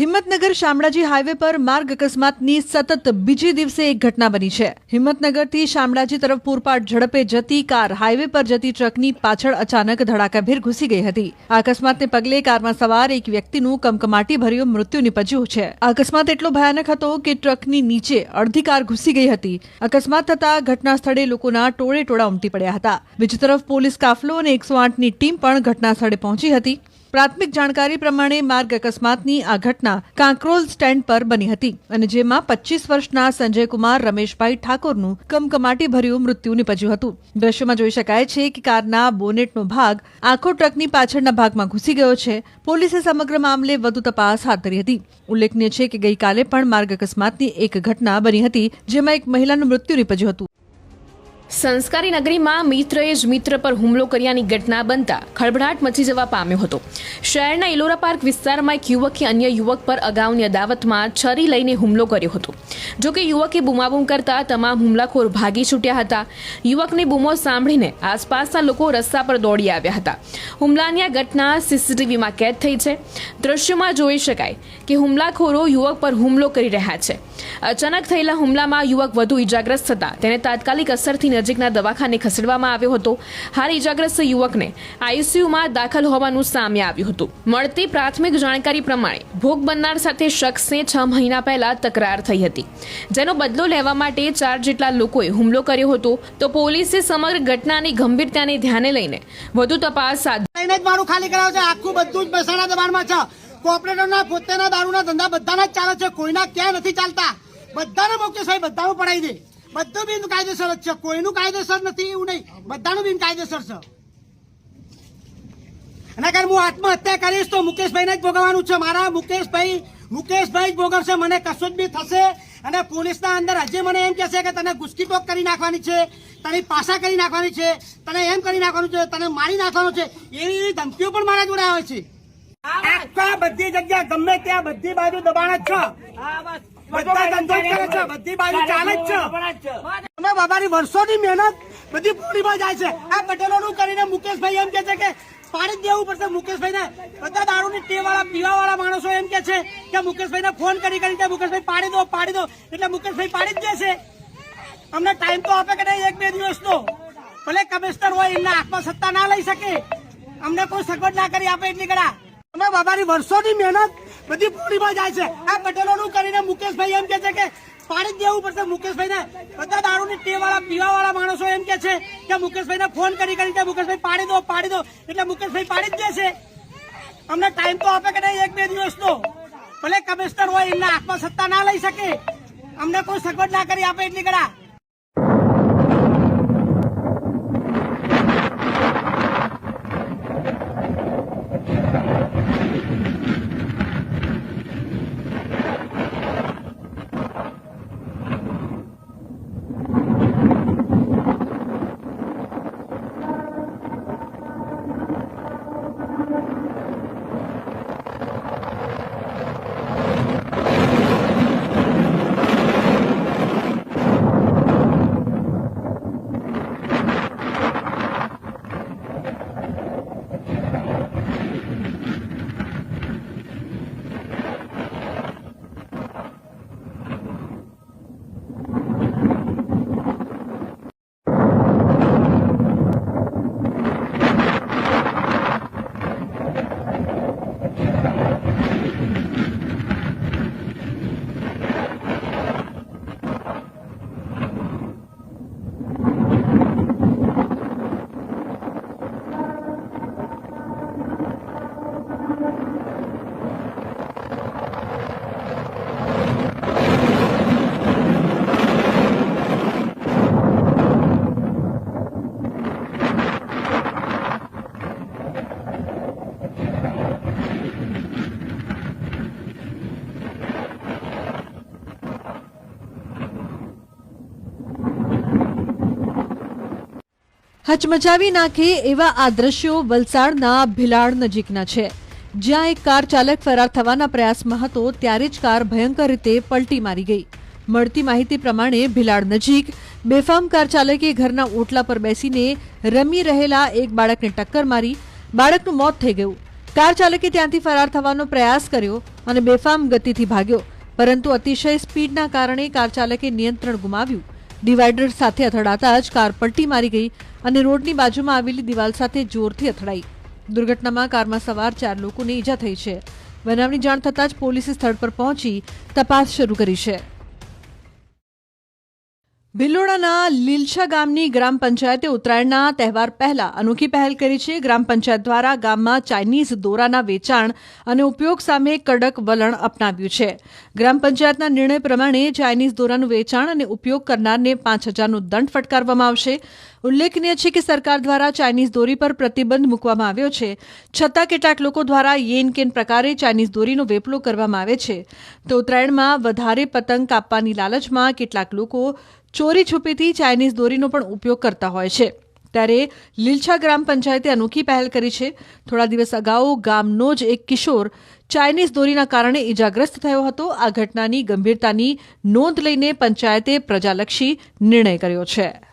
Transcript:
Himmatnagar Shamlaji highway પર માર્ગ અકસ્માતની સતત બીજી દિવસે એક ઘટના બની છે. હિંમતનગરથી શામળાજી તરફ પૂરપાટ ઝડપે જતી કાર હાઈવે પર જતી ટ્રકની પાછળ અચાનક ધડાકાભેર ઘૂસી ગઈ હતી. આ અકસ્માતને પગલે કારમાં સવાર એક વ્યક્તિનું કમકમાટી ભર્યું મૃત્યુ નિપજ્યું છે. આ અકસ્માત એટલો ભયાનક હતો કે ટ્રકની નીચે અડધી કાર ઘૂસી ગઈ હતી. અકસ્માત થતા ઘટના સ્થળે લોકોના ટોળે ટોળા ઉમટી પડ્યા હતા. બીજી તરફ પોલીસ કાફલો અને એકસો આઠની ટીમ પણ ઘટના સ્થળે પહોંચી હતી. પ્રાથમિક જાણકારી પ્રમાણે માર્ગ અકસ્માતની આ ઘટના કાંકરોલ સ્ટેન્ડ પર બની હતી અને જેમાં પચીસ વર્ષના સંજયકુમાર રમેશભાઈ ઠાકોરનું કમકમાટી ભર્યું મૃત્યુ નીપજ્યું હતું. દ્રશ્યમાં જોઈ શકાય છે કે કારના બોનેટનો ભાગ આખો ટ્રકની પાછળના ભાગમાં ઘૂસી ગયો છે. પોલીસે સમગ્ર મામલે વધુ તપાસ હાથ ધરી હતી. ઉલ્લેખનીય છે કે ગઈકાલે પણ માર્ગ અકસ્માતની એક ઘટના બની હતી જેમાં એક મહિલાનું મૃત્યુ નીપજ્યું હતું. સંસ્કારી નગરીમાં મિત્રએ જ મિત્ર પર હુમલો કર્યાની ઘટના બનતા ખળભળાટ મચી જવા પામ્યો હતો. શહેરના ઇલોરા પાર્ક વિસ્તારમાં એક યુવકે અન્ય યુવક પર અગાઉની અદાવતમાં છરી લઈને હુમલો કર્યો હતો. જો કે યુવકે બૂમાબૂમ કરતા તમામ હુમલાખોર ભાગી છૂટ્યા હતા. યુવકની બૂમો સાંભળીને આસપાસના લોકો રસ્તા પર દોડી આવ્યા હતા. હુમલાની આ ઘટના સીસીટીવીમાં કેદ થઈ છે. દ્રશ્યોમાં જોઈ શકાય કે હુમલાખોરો યુવક પર હુમલો કરી રહ્યા છે. અચાનક થયેલા હુમલામાં યુવક વધુ ઇજાગ્રસ્ત થતા તેને તાત્કાલિક અસરથી નજીકના દવાખાને ખસેડવામાં આવ્યો હતો. હાલ ઈજાગ્રસ્ત યુવકને આઈસીયુમાં દાખલ હોવાનું સામે આવ્યું હતું. મળતી પ્રાથમિક જાણકારી પ્રમાણે ભોગ બનનાર સાથે શખ્સને છ મહિના પહેલા તકરાર થઈ હતી. જેનો બદલો લેવા માટે ચાર જેટલા લોકોએ હુમલો કર્યો હતો. તો પોલીસે સમગ્ર ઘટનાની ગંભીરતાને ધ્યાને લઈને વધુ તપાસ લઈને જ મારું ખાલી કરાવે છે. આખું બધું જ મહેસાણા દબાણમાં છે. કોર્પોરેટરના પોતાના દારૂના ધંધા બધાના જ ચાલે છે. કોઈના ક્યાં નથી ચાલતા. બધાને મોકલે સાહેબ બધાનું પડાવી દે. બધું બિન કાયદેસર જ છે. કોઈનું કાયદેસર નથી એવું નહીં. બધાનું બિન કાયદેસર છે. એના કારણે હું આત્મહત્યા કરીશ તો મુકેશભાઈને જ ભોગવવાનું છે મારા. મુકેશભાઈ મુકેશભાઈ જ ભોગવશે. મને કશું જ બી થશે. અને પોલીસના અંદર હજી મને એમ કહેશે કે તને ગુસ્કીટોક કરી નાખવાની છે તને પાસા કરી નાખવાની છે તને એમ કરી નાખવાનું છે તને મારી નાખવાનું છે. એવી ધમકીઓ પણ મારા જોડે આવે છે. આખા બધી જગ્યા ગમે ત્યાં બધી બાજુ દબાણ જ છે. બધા ધંધો ની કરે છે બધી બાજુ ચાલે જ છે. અમે બાબાની વર્ષોની મહેનત બધી પૂરીમાં જાય છે. આ પટેલોનું કરીને મુકેશભાઈ એમ કે છે કે પાડી જ દેવું પડશે મુકેશભાઈ ને બધા દારૂની ટેવ વાળા પીવા વાળા માણસો એમ કે છે કે મુકેશભાઈને ફોન કરી કરી કે મુકેશભાઈ પાડી દો પાડી દો. એટલે મુકેશભાઈ પાડી જ દેશે. અમને ટાઈમ તો આપે કે નહીં એક બે દિવસનો. ભલે કમિશનર હોય એમના હાથમાં સત્તા ના લઈ શકે. અમને કોઈ સગવડ ના કરી આપે એટલી કડા અમે બાબાની વર્ષોની મહેનત બધી પૂરીમાં જાય છે. આ પટેલોનું કરીને મુકેશભાઈ એમ કે છે કે પાડી દેવું પડશે મુકેશભાઈને. બધા દારૂની ટેવ વાળા પીવા વાળા માણસો એમ કે છે કે મુકેશભાઈને ફોન કરી કરી કે મુકેશભાઈ પાડી દો પાડી દો. એટલે મુકેશભાઈ પાડી જ દેશે અમને ટાઈમ તો આપે કે નહીં એક બે દિવસનો. ભલે કમિશનર હોય, એમના સત્તા ના લઈ શકે. અમને કોઈ સગવડ ના કરી આપે એટલી ગળા હચમચાવી નાખે એવા આ દ્રશ્યો વલસાડના ભિલાડ નજીકના છે. જ્યાં એક કાર ચાલક ફરાર થવાના પ્રયાસમાં હતો, ત્યારે જ કાર ભયંકર રીતે પલટી મારી ગઈ. મળતી માહિતી પ્રમાણે ભિલાડ નજીક બેફામ કાર ચાલકે ઘરના ઓટલા પર બેસીને રમી રહેલા એક બાળકને ટક્કર મારી બાળકનું મોત થઈ ગયું. કાર ચાલકે ત્યાંથી ફરાર થવાનો પ્રયાસ કર્યો અને બેફામ ગતિથી ભાગ્યો, પરંતુ અતિશય સ્પીડના કારણે કાર ચાલકે નિયંત્રણ ગુમાવ્યું. ડિવાઈડર સાથે અથડાતા જ કાર પલટી મારી ગઈ અને રોડની બાજુમાં આવેલી દિવાલ સાથે જોરથી અથડાઈ. દુર્ઘટનામાં કારમાં સવાર ચાર લોકોને ઈજા થઈ છે. બનાવની જાણ થતાં જ પોલીસે સ્થળ પર પહોંચી તપાસ શરૂ કરી છે. ભિલોડાના લીલછા ગામની ગ્રામ પંચાયતે ઉત્તરાયણના તહેવાર પહેલા અનોખી પહેલ કરી છે. ગ્રામ પંચાયત દ્વારા ગામમાં ચાઇનીઝ દોરાના વેચાણ અને ઉપયોગ સામે કડક વલણ અપનાવ્યું છે. ગ્રામ પંચાયતના નિર્ણય પ્રમાણે ચાઇનીઝ દોરાનું વેચાણ અને ઉપયોગ કરનારને પાંચ હજારનો દંડ ફટકારવામાં આવશે. ઉલ્લેખનીય છે કે સરકાર દ્વારા ચાઇનીઝ દોરી પર પ્રતિબંધ મૂકવામાં આવ્યો છે. છતાં કેટલાક લોકો દ્વારા યેન કેન પ્રકારે ચાઇનીઝ દોરીનો વેપલો કરવામાં આવે છે. તો ઉત્તરાયણમાં વધારે પતંગ કાપવાની લાલચમાં કેટલાક લોકો ચોરી છુપીથી ચાઇનીઝ દોરીનો પણ ઉપયોગ કરતા હોય છે. ત્યારે લીલછા ગ્રામ પંચાયતે અનોખી પહેલ કરી છે. થોડા દિવસ અગાઉ ગામનો જ એક કિશોર ચાઇનીઝ દોરીના કારણે ઇજાગ્રસ્ત થયો હતો. આ ઘટનાની ગંભીરતાની નોંધ લઈને પંચાયતે પ્રજાલક્ષી નિર્ણય કર્યો છે.